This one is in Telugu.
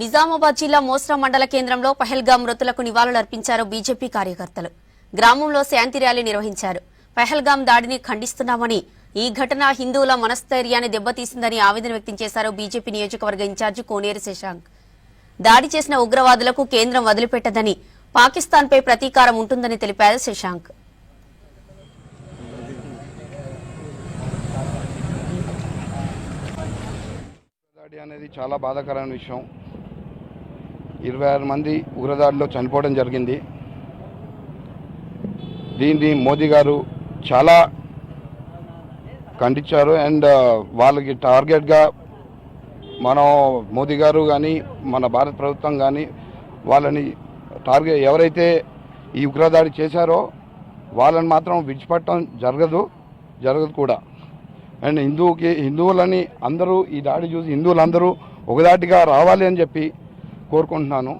నిజామాబాద్ జిల్లా మోస్రా మండల కేంద్రంలో పహల్గాం మృతులకు నివాళులర్పించారు బీజేపీ కార్యకర్తలు. గ్రామంలో శాంతి ర్యాలీ నిర్వహించారు. పహల్గాం దాడిని ఖండిస్తున్నామని ఈ ఘటన హిందువుల మనస్థైర్యాన్ని దెబ్బతీసిందని ఆవేదన వ్యక్తం చేశారు బీజేపీ నియోజకవర్గ ఇన్ఛార్జి కోనేరు శశాంక్. దాడి చేసిన ఉగ్రవాదులకు కేంద్రం వదిలిపెట్టదని పాకిస్తాన్పై ప్రతీకారం ఉంటుందని తెలిపారు శశాంక్. దాడి అనేది చాలా బాధాకరమైన విషయం. ఇరవై ఆరు మంది ఉగ్రదాడిలో చనిపోవడం జరిగింది. దీన్ని మోదీ గారు చాలా ఖండించారు. అండ్ వాళ్ళకి టార్గెట్గా మనం మోదీ గారు కానీ మన భారత ప్రభుత్వం కానీ వాళ్ళని టార్గెట్ ఎవరైతే ఈ ఉగ్రదాడి చేశారో వాళ్ళని మాత్రం విడిచిపెట్టడం జరగదు జరగదు కూడా. అండ్ హిందువుకి హిందువులని అందరూ ఈ దాడి చూసి హిందువులందరూ ఒకదాటిగా రావాలి అని చెప్పి కోరుకుంటున్నాను.